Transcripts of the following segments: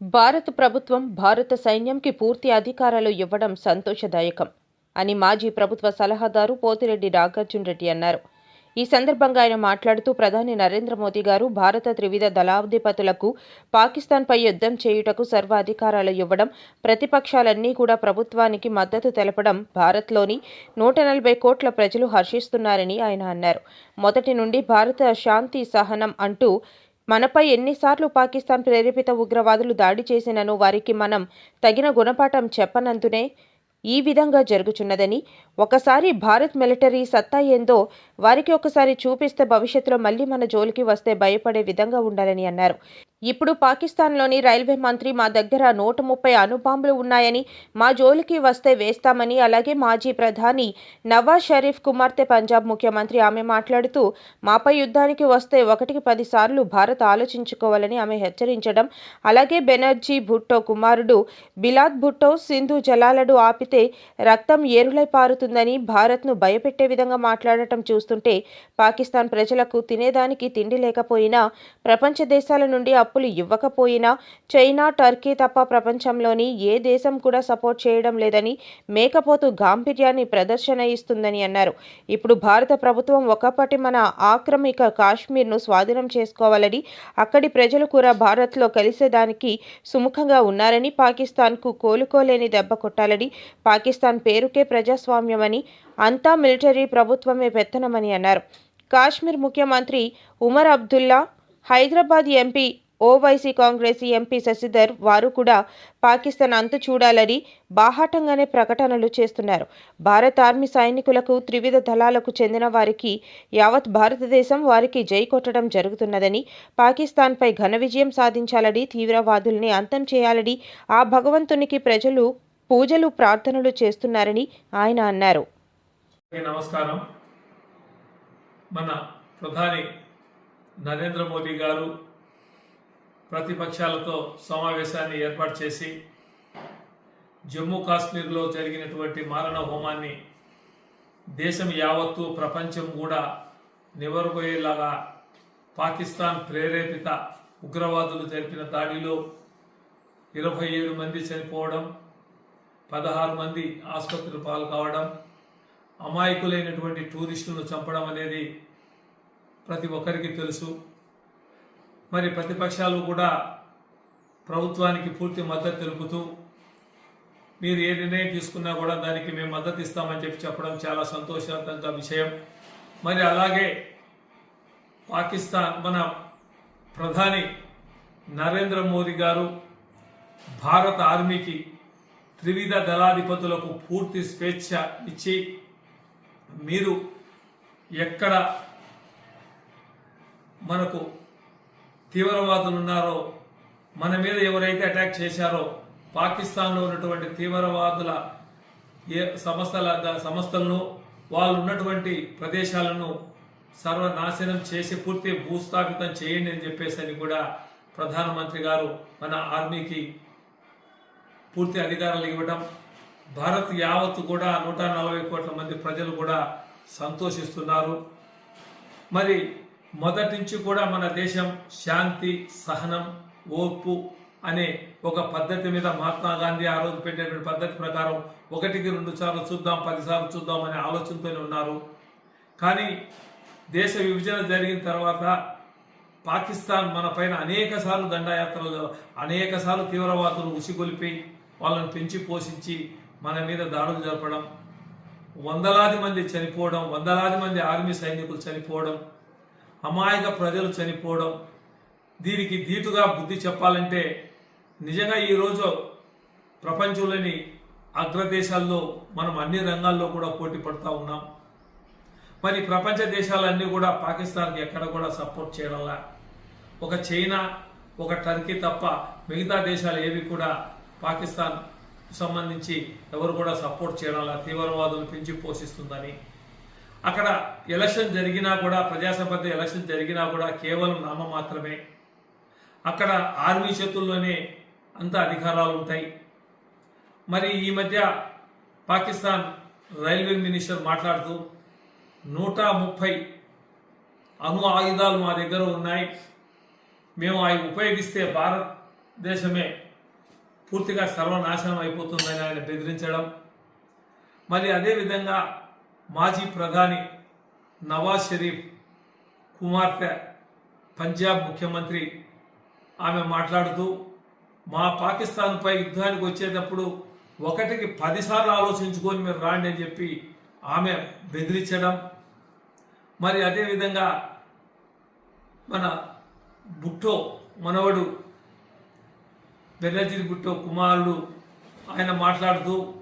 భారత ప్రభుత్వం భారత సైన్యంకి పూర్తి అధికారాలు ఇవ్వడం సంతోషదాయకం అని మాజీ ప్రభుత్వ సలహాదారు పోతిరెడ్డి నాగార్జున రెడ్డి అన్నారు. ఈ సందర్భంగా ఆయన మాట్లాడుతూ ప్రధాని నరేంద్ర మోదీ గారు భారత త్రివిధ దళాధిపతులకు పాకిస్తాన్పై యుద్ధం చేయుటకు సర్వ అధికారాలు ఇవ్వడం ప్రతిపక్షాలన్నీ కూడా ప్రభుత్వానికి మద్దతు తెలపడం భారత్లోని నూట నలభై కోట్ల ప్రజలు హర్షిస్తున్నారని ఆయన అన్నారు. మొదటి నుండి భారత శాంతి సహనం అంటూ మనపై ఎన్నిసార్లు పాకిస్తాన్ ప్రేరేపిత ఉగ్రవాదులు దాడి చేసినను వారికి మనం తగిన గుణపాఠం చెప్పనందునే ఈ విధంగా జరుగుచున్నదని ఒకసారి భారత్ మిలిటరీ సత్తా ఏందో వారికి ఒకసారి చూపిస్తే భవిష్యత్తులో మళ్ళీ మన జోలికి వస్తే భయపడే విధంగా ఉండాలని అన్నారు. ఇప్పుడు పాకిస్తాన్లోని రైల్వే మంత్రి మా దగ్గర నూట ముప్పై అణుబాంబులు ఉన్నాయని మా జోలికి వస్తే వేస్తామని అలాగే మాజీ ప్రధాని నవాజ్ షరీఫ్ కుమార్తె పంజాబ్ ముఖ్యమంత్రి ఆమె మాట్లాడుతూ మాపై యుద్ధానికి వస్తే ఒకటికి పదిసార్లు భారత్ ఆలోచించుకోవాలని ఆమె హెచ్చరించడం అలాగే బెనర్జీ భుట్టో కుమారుడు బిలాద్ భుట్టో సింధు జలాలను ఆపితే రక్తం ఏరులై పారుతుందని భారత్ను భయపెట్టే విధంగా మాట్లాడటం చూస్తుంటే పాకిస్తాన్ ప్రజలకు తినేదానికి తిండి లేకపోయినా ప్రపంచ దేశాల నుండి అప్పులు ఇవ్వకపోయినా చైనా టర్కీ తప్ప ప్రపంచంలోని ఏ దేశం కూడా సపోర్ట్ చేయడం లేదని మేకపోతు గాంభీర్యాన్ని ప్రదర్శన ఇస్తుందని అన్నారు. ఇప్పుడు భారత ప్రభుత్వం ఒకప్పటి మన ఆక్రమిక కాశ్మీర్ను స్వాధీనం చేసుకోవాలని అక్కడి ప్రజలు కూడా భారత్లో కలిసేదానికి సుముఖంగా ఉన్నారని పాకిస్తాన్కు కోలుకోలేని దెబ్బ కొట్టాలని పాకిస్తాన్ పేరుకే ప్రజాస్వామ్యమని అంతా మిలిటరీ ప్రభుత్వమే పెత్తనమని అన్నారు. కాశ్మీర్ ముఖ్యమంత్రి ఉమర్ అబ్దుల్లా హైదరాబాద్ ఎంపీ ఓవైసీ కాంగ్రెస్ ఎంపీ శశిధర్ వారు కూడా పాకిస్తాన్ అంతు చూడాలని బాహాటంగానే ప్రకటనలు చేస్తున్నారు. భారత ఆర్మీ సైనికులకు త్రివిధ దళాలకు చెందిన వారికి యావత్ భారతదేశం వారికి జై కొట్టడం జరుగుతున్నదని పాకిస్తాన్పై ఘన విజయం సాధించాలని తీవ్రవాదుల్ని అంతం చేయాలని ఆ భగవంతునికి ప్రజలు పూజలు ప్రార్థనలు చేస్తున్నారని ఆయన అన్నారు. నమస్కారం. మన ప్రధాని నరేంద్ర మోదీ గారు ప్రతిపక్షాలతో సమావేశాన్ని ఏర్పాటు చేసి జమ్మూ కాశ్మీర్లో జరిగినటువంటి మారణ హోమాన్ని దేశం యావత్తు ప్రపంచం కూడా నివరపోయేలాగా పాకిస్తాన్ ప్రేరేపిత ఉగ్రవాదులు జరిపిన దాడిలో ఇరవై ఏడు మంది చనిపోవడం పదహారు మంది ఆసుపత్రులు పాలు కావడం అమాయకులైనటువంటి టూరిస్టులను చంపడం అనేది ప్రతి ఒక్కరికి తెలుసు. మరి ప్రతిపక్షాలు కూడా ప్రభుత్వానికి పూర్తి మద్దతు తెలుపుతూ మీరు ఏ నిర్ణయం తీసుకున్నా కూడా దానికి మేము మద్దతు ఇస్తామని చెప్పి చెప్పడం చాలా సంతోషవంతంగా విషయం. మరి అలాగే పాకిస్తాన్ మన ప్రధాని నరేంద్ర మోదీ గారు భారత ఆర్మీకి త్రివిధ దళాధిపతులకు పూర్తి స్వేచ్ఛ ఇచ్చి మీరు ఎక్కడ మనకు తీవ్రవాదులు ఉన్నారో మన మీద ఎవరైతే అటాక్ చేశారో పాకిస్తాన్లో ఉన్నటువంటి తీవ్రవాదుల ఏ సంస్థల సంస్థలను వాళ్ళు ఉన్నటువంటి ప్రదేశాలను సర్వనాశనం చేసి పూర్తి భూస్థాపితం చేయండి అని చెప్పేసి అని కూడా ప్రధానమంత్రి గారు మన ఆర్మీకి పూర్తి అధికారాలు ఇవ్వడం భారత్ యావత్తు కూడా నూట నలభై కోట్ల మంది ప్రజలు కూడా సంతోషిస్తున్నారు. మరి మొదటి నుంచి కూడా మన దేశం శాంతి సహనం ఓర్పు అనే ఒక పద్ధతి మీద మహాత్మా గాంధీ ఆ రోజు పెట్టినటువంటి పద్ధతి ప్రకారం ఒకటికి రెండు సార్లు చూద్దాం పదిసార్లు చూద్దాం అనే ఆలోచనతోనే ఉన్నారు. కానీ దేశ విభజన జరిగిన తర్వాత పాకిస్తాన్ మన పైన అనేక సార్లు దండయాత్రలు అనేక సార్లు తీవ్రవాదులు ఉసిగొలిపి వాళ్ళని పెంచి పోషించి మన మీద దాడులు జరపడం వందలాది మంది చనిపోవడం వందలాది మంది ఆర్మీ సైనికులు చనిపోవడం అమాయక ప్రజలు చనిపోవడం దీనికి ధీటుగా బుద్ధి చెప్పాలంటే నిజంగా ఈరోజు ప్రపంచంలోని అగ్రదేశాల్లో మనం అన్ని రంగాల్లో కూడా పోటీ పడుతూ ఉన్నాం. మరి ప్రపంచ దేశాలన్నీ కూడా పాకిస్తాన్కి ఎక్కడ కూడా సపోర్ట్ చేయడంలా? ఒక చైనా ఒక టర్కీ తప్ప మిగతా దేశాలు ఏవి కూడా పాకిస్తాన్ సంబంధించి ఎవరు కూడా సపోర్ట్ చేయడంలా? తీవ్రవాదులు పెంచి పోషిస్తుందని అక్కడ ఎలక్షన్ జరిగినా కూడా ప్రజాసంపద ఎలక్షన్ జరిగినా కూడా కేవలం నామ మాత్రమే. అక్కడ ఆర్మీ చేతుల్లోనే అంత అధికారాలు ఉంటాయి. మరి ఈ మధ్య పాకిస్తాన్ రైల్వే మినిస్టర్ మాట్లాడుతూ నూట ముప్పై అణు ఆయుధాలు మా దగ్గర ఉన్నాయి. మేము అవి ఉపయోగిస్తే భారతదేశమే పూర్తిగా సర్వనాశనం అయిపోతుందని ఆయన బెదిరించడం. మరి అదేవిధంగా మాజీ ప్రధాని నవాజ్ షరీఫ్ కుమార్తె పంజాబ్ ముఖ్యమంత్రి. ఆమె మాట్లాడుతూ మా పాకిస్తాన్పై యుద్ధానికి వచ్చేటప్పుడు ఒకటికి పదిసార్లు ఆలోచించుకొని మీరు రాండి అని చెప్పి ఆమె బెదిరించడం. మరి అదేవిధంగా మన బుట్టో మనవడు బెనర్జీ బుట్టో కుమారుడు ఆయన మాట్లాడుతూ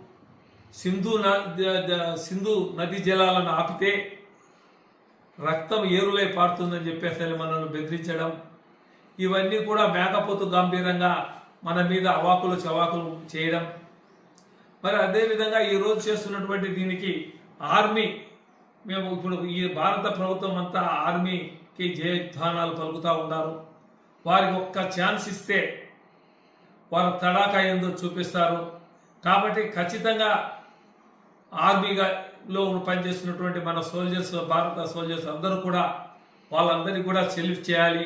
సింధు న- సింధు నది జలాలను ఆపితే రక్తం ఏరులై పారుతుందని చెప్పేసి మనల్ని బెదిరించడం ఇవన్నీ కూడా మేకపోతు గంభీరంగా మన మీద అవాకులు చవాకులు చేయడం. మరి అదేవిధంగా ఈ రోజు చేస్తున్నటువంటి దీనికి ఆర్మీ మేము ఇప్పుడు ఈ భారత ప్రభుత్వం అంతా ఆర్మీకి జయధ్వానాలు పలుకుతూ ఉన్నారు. వారికి ఒక్క ఛాన్స్ ఇస్తే వారు తడాకా ఏందో చూపిస్తారు. కాబట్టి ఖచ్చితంగా ఆర్మీగా లో పనిచేస్తున్నటువంటి మన సోల్జర్స్ భారత సోల్జర్స్ అందరూ కూడా వాళ్ళందరినీ కూడా సెల్యూట్ చేయాలి.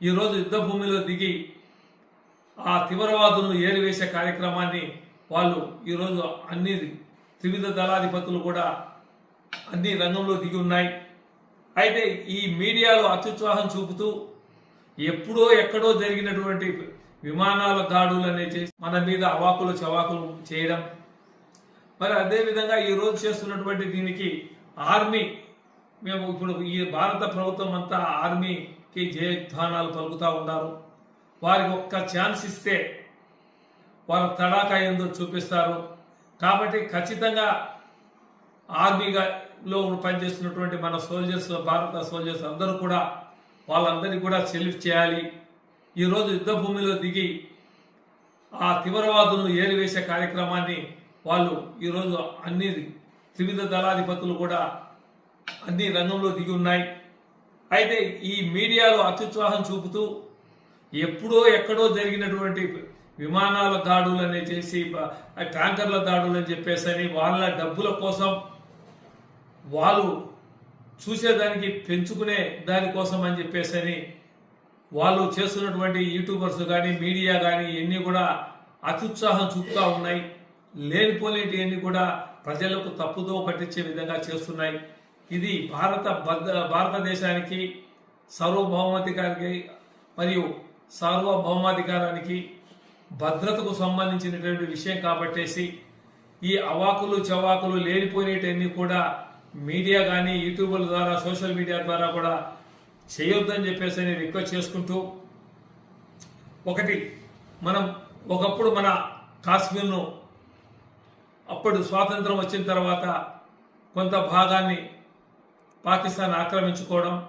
ఈరోజు యుద్ధ భూమిలో దిగి ఆ తీవ్రవాదులను ఏరివేసే కార్యక్రమాన్ని వాళ్ళు ఈరోజు అన్ని త్రివిధ దళాధిపతులు కూడా అన్ని రంగంలో దిగి ఉన్నాయి. అయితే ఈ మీడియాలో అత్యుత్సాహం చూపుతూ ఎప్పుడో ఎక్కడో జరిగినటువంటి విమానాల దాడులు అనేవి చేసి మన మీద అవాకులు చవాకులు చేయడం మరి అదేవిధంగా ఈ రోజు చేస్తున్నటువంటి దీనికి ఆర్మీ మేము ఇప్పుడు ఈ భారత ప్రభుత్వం అంతా ఆర్మీకి జయధ్వానాలు పలుకుతూ ఉన్నారు. వారికి ఒక్క ఛాన్స్ ఇస్తే వారు తడాకా ఏందో చూపిస్తారు? కాబట్టి ఖచ్చితంగా ఆర్మీగా లో పనిచేస్తున్నటువంటి మన సోల్జర్స్ భారత సోల్జర్స్ అందరూ కూడా వాళ్ళందరినీ కూడా సెల్యూట్ చేయాలి. ఈరోజు యుద్ధ భూమిలో దిగి ఆ తీవ్రవాదులను ఏరివేసే కార్యక్రమాన్ని వాళ్ళు ఈరోజు అన్ని త్రివిధ దళాధిపతులు కూడా అన్ని రంగంలో దిగి ఉన్నాయి. అయితే ఈ మీడియాలో అత్యుత్సాహం చూపుతూ ఎప్పుడో ఎక్కడో జరిగినటువంటి విమానాల దాడులు అనే చేసి ట్యాంకర్ల దాడులు అని చెప్పేసి అని వాళ్ళ డబ్బుల కోసం వాళ్ళు చూసేదానికి పెంచుకునే దానికోసం అని చెప్పేసి అని వాళ్ళు చేస్తున్నటువంటి యూట్యూబర్స్ కానీ మీడియా కానీ ఇవన్నీ కూడా అత్యుత్సాహం చూపుతూ ఉన్నాయి. లేనిపోలేటివన్నీ కూడా ప్రజలకు తప్పుదో పట్టించే విధంగా చేస్తున్నాయి. ఇది భారత భద్ర భారతదేశానికి సార్వభౌమాధికారికి మరియు సార్వభౌమాధికారానికి భద్రతకు సంబంధించినటువంటి విషయం కాబట్టేసి ఈ అవాకులు చవాకులు లేనిపోయినవన్నీ కూడా మీడియా కానీ యూట్యూబ్ల ద్వారా సోషల్ మీడియా ద్వారా కూడా చేయొద్దని చెప్పేసి నేను రిక్వెస్ట్ చేసుకుంటూ ఒకటి మనం ఒకప్పుడు మన కాశ్మీర్ను అప్పుడు స్వాతంత్రం వచ్చిన తర్వాత కొంత భాగాన్ని పాకిస్తాన్ ఆక్రమించుకోవడం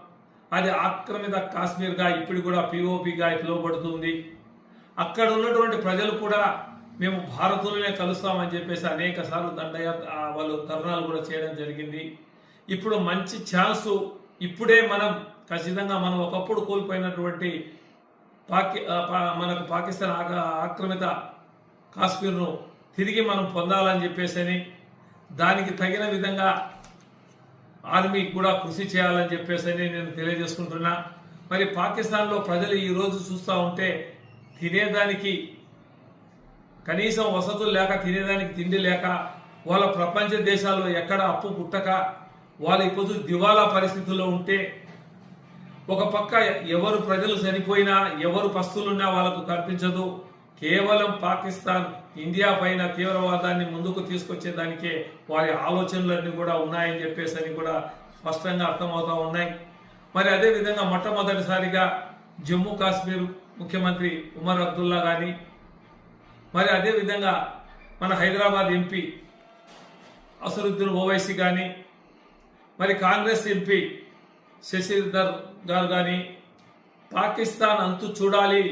అది ఆక్రమిత కాశ్మీర్గా ఇప్పుడు కూడా పిఓపిగా పిలువబడుతుంది. అక్కడ ఉన్నటువంటి ప్రజలు కూడా మేము భారతులనే కలుస్తామని చెప్పేసి అనేక సార్లు దండయాత్ర వాళ్ళు ధర్నాలు కూడా చేయడం జరిగింది. ఇప్పుడు మంచి ఛాన్స్ ఇప్పుడే మనం ఖచ్చితంగా మనం ఒకప్పుడు కోల్పోయినటువంటి పాకి పా- మనకు పాకిస్తాన్ ఆక్రమిత కాశ్మీర్ను తిరిగి మనం పొందాలని చెప్పేసి అని దానికి తగిన విధంగా ఆర్మీకి కూడా కృషి చేయాలని చెప్పేసి అని నేను తెలియజేసుకుంటున్నా. మరి పాకిస్తాన్లో ప్రజలు ఈరోజు చూస్తూ ఉంటే తినేదానికి కనీసం వసతులు లేక తినేదానికి తిండి లేక వాళ్ళ ప్రపంచ దేశాల్లో ఎక్కడ అప్పు పుట్టక వాళ్ళు ఇప్పుడు దివాలా పరిస్థితుల్లో ఉంటే ఒక పక్క ఎవరు ప్రజలు చనిపోయినా ఎవరు పస్తులున్నా వాళ్ళకు కనిపించదు కేవలం పాకిస్తాన్ ఇండియా పైన తీవ్రవాదాన్ని ముందుకు తీసుకొచ్చేదానికే వారి ఆలోచనలన్నీ కూడా ఉన్నాయని చెప్పేసి అని కూడా స్పష్టంగా అర్థమవుతూ ఉన్నాయి. మరి అదే విధంగా మొట్టమొదటిసారిగా జమ్మూ కాశ్మీర్ ముఖ్యమంత్రి ఉమర్ అబ్దుల్లా కానీ మరి అదే విధంగా మన హైదరాబాద్ ఎంపీ అసరుద్దీన్ ఓవైసీ కానీ మరి కాంగ్రెస్ ఎంపీ శశిధర్ గారు కానీ పాకిస్తాన్ అంతు చూడాలి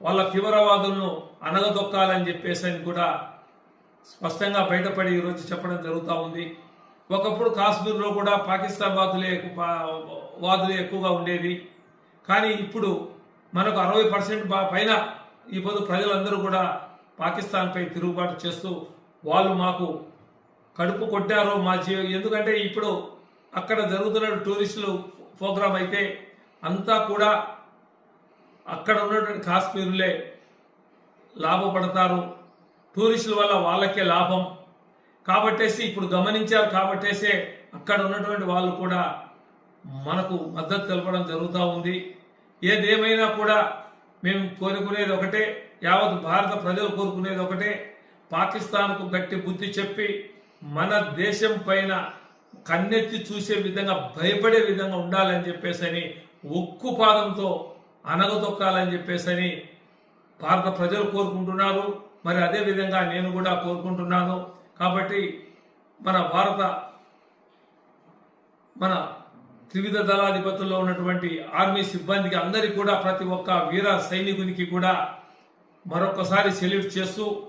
వాళ్ళ తీవ్రవాదులను అనగదొక్కాలని చెప్పేసి అని కూడా స్పష్టంగా బయటపడి ఈరోజు చెప్పడం జరుగుతూ ఉంది. ఒకప్పుడు కాశ్మీర్లో కూడా పాకిస్తాన్ వాదులే వాదులు ఎక్కువగా ఉండేది కానీ ఇప్పుడు మనకు అరవై పర్సెంట్ పైన ఈ పొద్దు ప్రజలందరూ కూడా పాకిస్తాన్పై తిరుగుబాటు చేస్తూ వాళ్ళు మాకు కడుపు కొట్టారు మా జీవ ఎందుకంటే ఇప్పుడు అక్కడ జరుగుతున్న టూరిస్టులు ప్రోగ్రాం అయితే అంతా కూడా అక్కడ ఉన్నటువంటి కాశ్మీరులే లాభపడతారు. టూరిస్టుల వల్ల వాళ్ళకే లాభం. కాబట్టేసి ఇప్పుడు గమనించారు కాబట్టేసే అక్కడ ఉన్నటువంటి వాళ్ళు కూడా మనకు మద్దతు తెలపడం జరుగుతూ ఉంది. ఏదేమైనా కూడా మేము కోరుకునేది ఒకటే యావత్ భారత ప్రజలు కోరుకునేది ఒకటే పాకిస్తాన్కు గట్టి బుద్ధి చెప్పి మన దేశం పైన కన్నెత్తి చూసే విధంగా భయపడే విధంగా ఉండాలని చెప్పేసి అని ఉక్కు పాదంతో అనగదొక్కాలని అని భారత ప్రజలు కోరుకుంటున్నారు. మరి అదే విధంగా నేను కూడా కోరుకుంటున్నాను. కాబట్టి మన భారత మన త్రివిధ దళాధిపతుల్లో ఉన్నటువంటి ఆర్మీ సిబ్బందికి అందరికీ కూడా ప్రతి ఒక్క వీర సైనికునికి కూడా మరొకసారి సెల్యూట్ చేస్తూ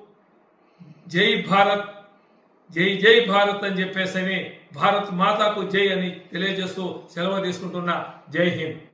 జై భారత్ జై జై భారత్ అని చెప్పేసి భారత్ మాతాకు జై అని తెలియజేస్తూ సెలవు తీసుకుంటున్న జై హింద్.